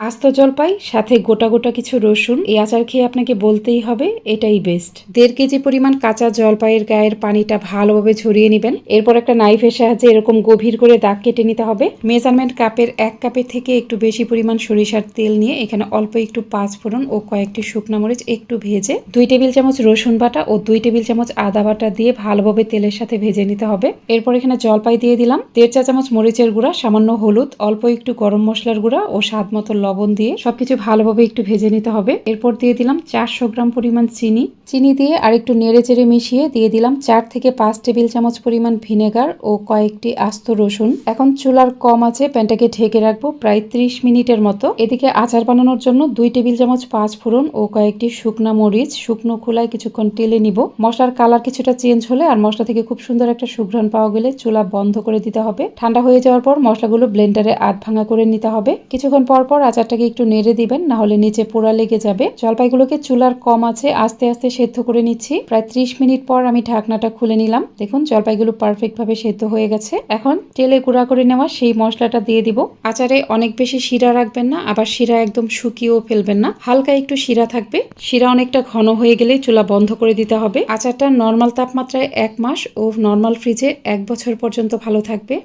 আস্ত জলপাই, সাথে গোটা গোটা কিছু রসুন। এই আচার খেয়ে আপনাকে বলতেই হবে, এটাই বেস্ট দেড় কেজি পরিমাণ কাঁচা জলপাইয়ের গায়ের পানিটা ভালোভাবে ঝরিয়ে নেবেন। এরপর একটা নাইফের সাহায্যে এরকম গভীর করে দাগ কেটে নিতে হবে। মেজারমেন্ট কাপের এক কাপের থেকে একটু বেশি পরিমাণ সরিষার তেল নিয়ে এখানে অল্প একটু পাঁচ ফোড়ন ও কয়েকটি শুকনো মরিচ একটু ভেজে, দুই টেবিল চামচ রসুন বাটা ও দুই টেবিল চামচ আদা বাটা দিয়ে ভালোভাবে তেলের সাথে ভেজে নিতে হবে। এরপর এখানে জলপাই দিয়ে দিলাম। দেড় চা চামচ মরিচের গুঁড়া, সামান্য হলুদ, অল্প একটু গরম মশলার গুঁড়া ও স্বাদ মতো লবণ দিয়ে সবকিছু ভালোভাবে একটু ভেজে নিতে হবে। এরপর দিয়ে দিলাম চারশো গ্রাম পরিমাণ চিনি। চিনি দিয়ে আর একটু নেড়ে চেড়ে মিশিয়ে দিয়ে দিলাম চার থেকে পাঁচ টেবিল চামচ পরিমাণ ভিনেগার ও কয়েকটি আস্ত রসুন। এখন চুলার কম আছে, প্যানটাকে ঢেকে রাখব প্রায় ত্রিশ মিনিটের মতো। এদিকে আচার বানানোর জন্য দুই টেবিল চামচ পাঁচ ফোড়ন ও কয়েকটি শুকনা মরিচ। শুকনো খোলায় কিছুক্ষণ টেলে নিব। মশলার কালার কিছুটা চেঞ্জ হলে আর মশলা থেকে খুব সুন্দর একটা সুঘ্রাণ পাওয়া গেলে চুলা বন্ধ করে দিতে হবে। ঠান্ডা হয়ে যাওয়ার পর মশলাগুলো ব্লেন্ডারে আধ ভাঙা করে নিতে হবে। কিছুক্ষণ পর পর আচারটাকে একটু নেড়ে দিবেন না হলে নিচে পোড়া লেগে যাবে। জলপাইগুলোকে চুলার কম আছে, আস্তে আস্তে সেদ্ধ করে নিচ্ছি। প্রায় ত্রিশ মিনিট পর আমি ঢাকনাটা খুলে নিলাম। দেখুন, জলপাইগুলো পারফেক্ট ভাবে সেদ্ধ হয়ে গেছে। এখন তেলে গুঁড়া করে নেওয়া সেই মশলাটা দিয়ে দিব। আচারে অনেক বেশি শিরা রাখবেন না, আবার শিরা একদম শুকিয়েও ফেলবেন না। হালকা একটু শিরা থাকবে। শিরা অনেকটা ঘন হয়ে গেলে চুলা বন্ধ করে দিতে হবে। আচারটা নর্মাল তাপমাত্রায় এক মাস ও নর্মাল ফ্রিজে এক বছর পর্যন্ত ভালো থাকবে।